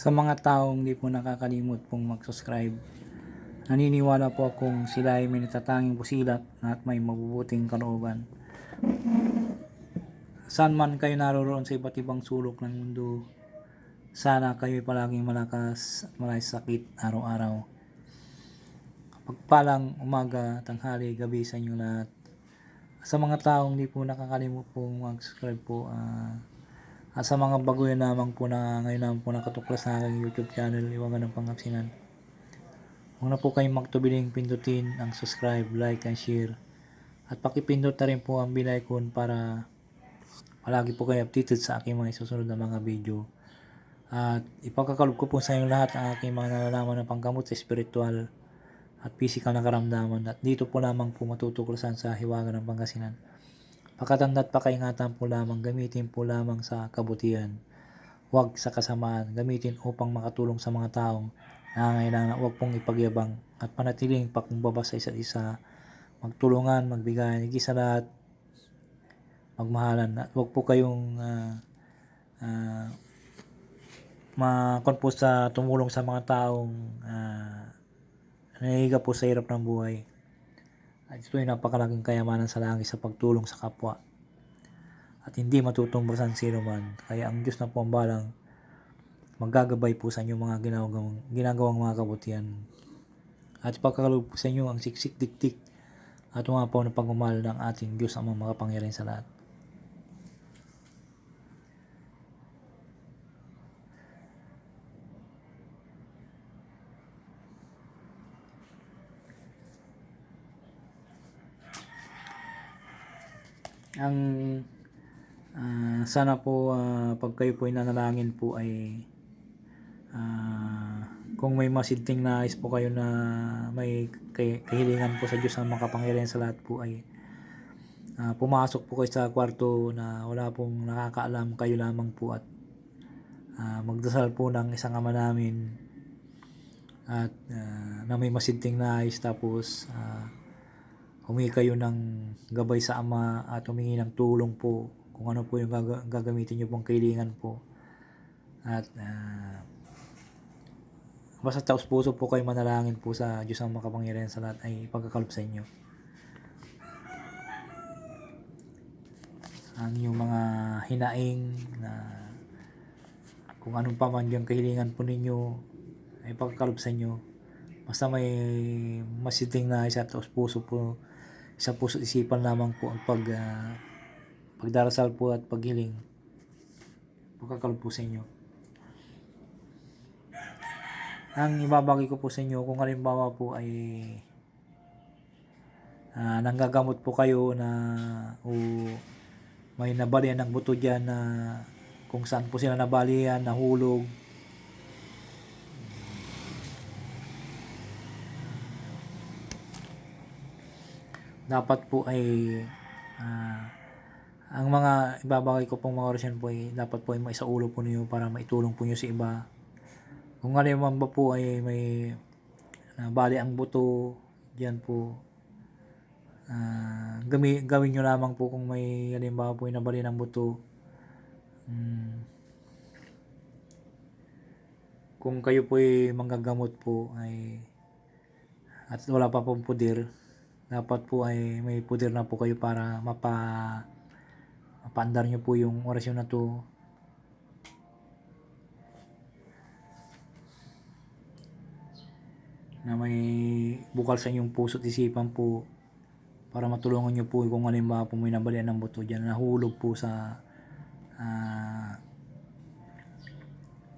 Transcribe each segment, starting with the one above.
Sa mga taong hindi po nakakalimot pong mag-subscribe, naniniwala po akong sila ay may natatanging pusilap at may mabubuting kalooban. Saan man kayo naroroon sa iba't ibang sulok ng mundo, sana kayo ay palaging malakas at malay sa sakit araw-araw. Pagpalang umaga, tanghali, gabi sa inyo lahat. Sa mga taong hindi po nakakalimot pong mag-subscribe po, ah, at sa mga baguyan lamang po na ngayon naman po nakatuklas sa aking YouTube channel, Iwagan ng Pangasinan. Huwag na po kayong magtubiling pindutin ang subscribe, like, and share. At pakipindot na rin po ang bell icon para palagi po kayo updated sa aking mga susunod na mga video. At ipagkakalob ko po sa inyo lahat ang aking mga nalalaman ng panggamot sa spiritual at physical na karamdaman. At dito po lamang po matutuklasan sa Hiwaga ng Pangasinan. Pakatanda at pakaingatan po lamang, gamitin po lamang sa kabutihan. Huwag sa kasamaan, gamitin upang makatulong sa mga taong nangangailangan. Huwag pong ipagyabang at panatiling pakumbaba sa isa't isa. Magtulungan, magbigay, higit sa lahat, magmahalan. At huwag po kayong uh, uh, makon po sa tumulong sa mga taong uh, nahihiga po sa hirap ng buhay. At ito ay napakalaking kayamanan sa langit sa pagtulong sa kapwa. At hindi matutumbasan sino man. Kaya ang Diyos na po ang balang maggagabay po sa inyo mga ginagawang, ginagawang mga kabutihan. At ipagkakalog po sa inyo ang siksik diktik at umapaw na pagmamahal ng ating Diyos ang mga makapangyarihan sa lahat. Ang ah, sana po ah, pag kayo po ay nanalangin po ay ah, kung may masidting nais po kayo na may kahilingan po sa Diyos ang makapangyarihan sa lahat po ay ah, pumasok po kayo sa kwarto na wala pong nakakaalam kayo lamang po at ah, magdasal po ng isang ama namin at ah, na may masidting nais tapos ah, humingi kayo ng gabay sa Ama at humingi ng tulong po kung ano po yung gaga- gagamitin nyo pong kailangan po. At uh, basta taos puso po kayo manalangin po sa Diyos ang makapangyarihan sa lahat ay pagkakalop sa inyo. Ang inyong mga hinaing na kung anong pa man yung kahilingan po ninyo ay pagkakalop sa inyo. Basta may masiting na isa taos puso po sa puso at isipan lamang po ang pag uh, pagdarasal po at paghiling. Pagkakalog po sa inyo. Ang ibabagi ko po sa inyo kung halimbawa po ay uh, nanggagamot po kayo na o may nabalian ng buto dyan na kung saan po sila nabalian, nahulog dapat po ay uh, ang mga ibabagay ko pong mga orasyon po ay dapat po ay may ulo po niyo para maitulong po niyo sa iba. Kung man ba po ay may uh, bali ang buto, diyan po uh, gami, gawin niyo lamang po kung may halimbawa po ay nabali ng buto. Hmm, kung kayo po ay manggagamot po ay at wala pa pong pudir, dapat po ay may puder na po kayo para mapa mapaandar nyo po yung orasyon na to. Na may bukal sa inyong puso at isipan po para matulungan nyo po kung halimbawa po may nabalian ng buto dyan. Nahulog po sa uh,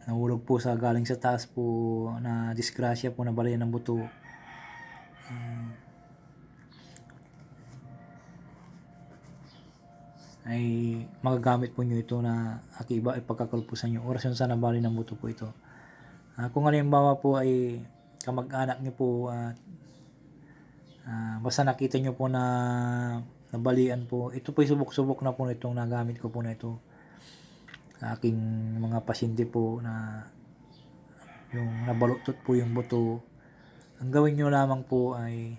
nahulog po sa galing sa taas po na disgrasya po nabalian ng buto. Um, ay magagamit po nyo ito na akiba ay pagkakalpusan nyo. Orasyon sa nabali ng buto po ito. Uh, kung halimbawa po ay kamag-anak nyo po at uh, basta nakita nyo po na nabalian po, ito po subok-subok na po itong nagamit ko po na ito sa aking mga pasyente po na yung nabalutot po yung buto. Ang gawin nyo lamang po ay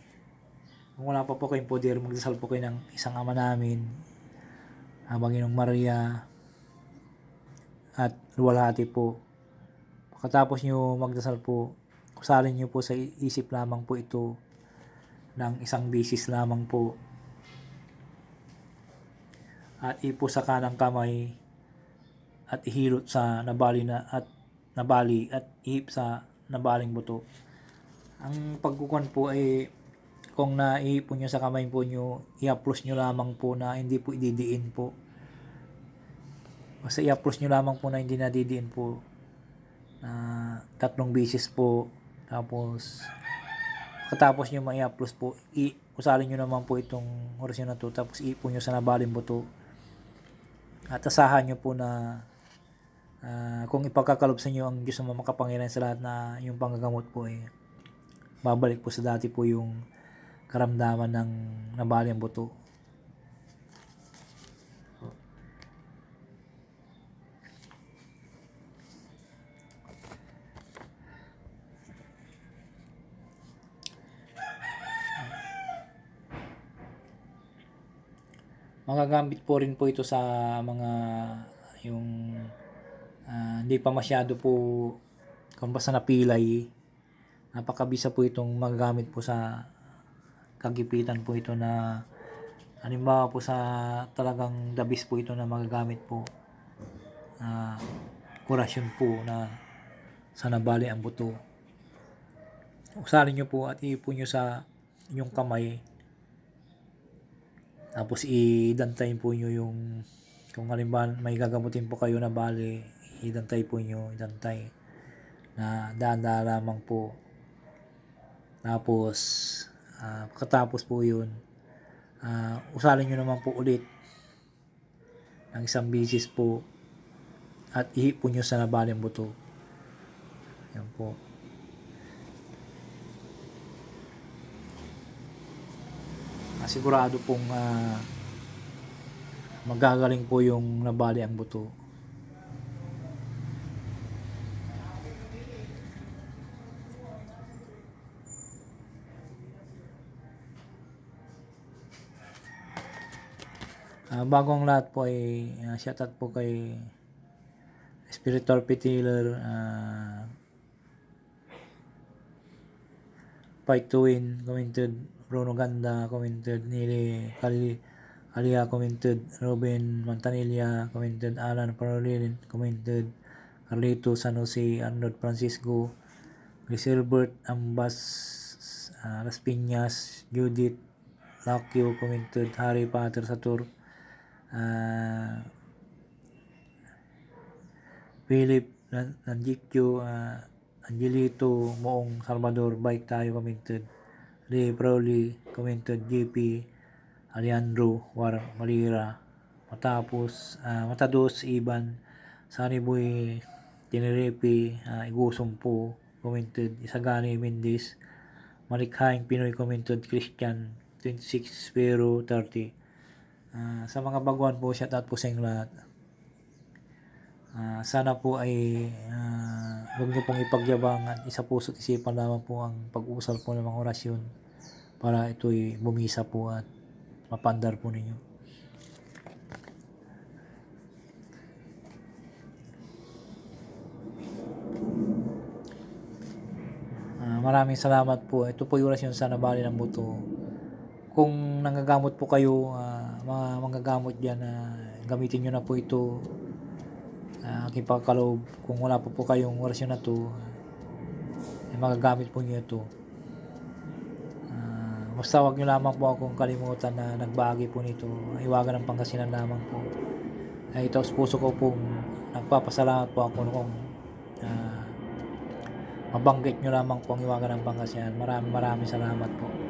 kung wala pa po kayong poder, magdasal po kayo ng isang ama namin, ang Panginoong Maria at luwalhati po Katapos nyo magdasal po, usalin nyo po sa isip lamang po ito ng isang bisis lamang po. At ipo sa kanang kamay at ihilot sa nabali na at nabali at ihip sa nabaling buto. Ang pagkukuan po ay kung naihipon nyo sa kamay po nyo, i-applause nyo lamang po na hindi po ididiin po. Basta i-applause nyo lamang po na hindi nadidiin po na tatlong bisis po. Tapos, katapos nyo ma-i-applause po, i usalin nyo naman po itong orasyon na to. Tapos, iipon nyo sa nabaling buto. At asahan nyo po na ah, kung ipagkakalob sa inyo ang Diyos na makapangyarihan sa lahat na yung panggagamot po eh, babalik po sa dati po yung karamdaman ng nabaling buto. Magagamit po rin po ito sa mga yung ah, hindi pa masyado po kung basta napilay napakabisa po itong magagamit po sa kagipitan po ito na halimbawa po sa talagang dabis po ito na magagamit po na kurasyon po na sa nabali ang buto. Usalin nyo po at iipon nyo sa inyong kamay. Tapos idantayin po nyo yung kung halimbawa may gagamutin po kayo na bali idantay po nyo idantay na daan-daan lamang po. Tapos ah, pagkatapos po yun ah, usalin nyo naman po ulit ng isang bisis po at ihipon nyo sa nabaling buto yan po Ah, sigurado pong ah, magagaling po yung nabali ang buto. Ah, bago ang lahat po ay uh, shoutout po kay Spiritual Petiller ah Fight to Win commented Bruno Ganda commented Nili Kali Alia commented Robin Mantanilla commented Alan Parolin commented Carlito San Jose Arnold Francisco Gilbert Ambas uh, Las Piñas Judith Lakyo commented Harry Potter Satur uh, Philip Nan- Nanjikyo uh, Angelito Moong Salvador Bike tayo commented. Ray Crowley commented. JP Alejandro War Malira. Matapos ah, Matados Iban Sunny Boy Tenerife uh, Igusumpo commented. Isagani Mendez. Malikhaing Pinoy commented. Christian 26 pero 30 Ah, sa mga baguhan po shoutout po sa inyong lahat Ah, sana po ay ah, huwag niyo pong ipagyabang at isa puso't isipan lamang po ang pag-usal po ng mga orasyon para ito'y bumisa po at mapandar po ninyo. Maraming salamat po. Ito po yung orasyon sa nabali ng buto. Kung nangagamot po kayo, ah, mga manggagamot dyan, ah, gamitin nyo na po ito uh, aking pagkaloob. Kung wala po po kayong orasyon na to ay magagamit po nyo ito. Ah, basta wag nyo lamang po akong kalimutan na nagbagi po nito. Iwagan ng pangkasinan lamang po. Ay ito sa puso ko pong nagpapasalamat po ako kung ah, mabanggit nyo lamang po ang iwagan ng pangkasinan maraming maraming salamat po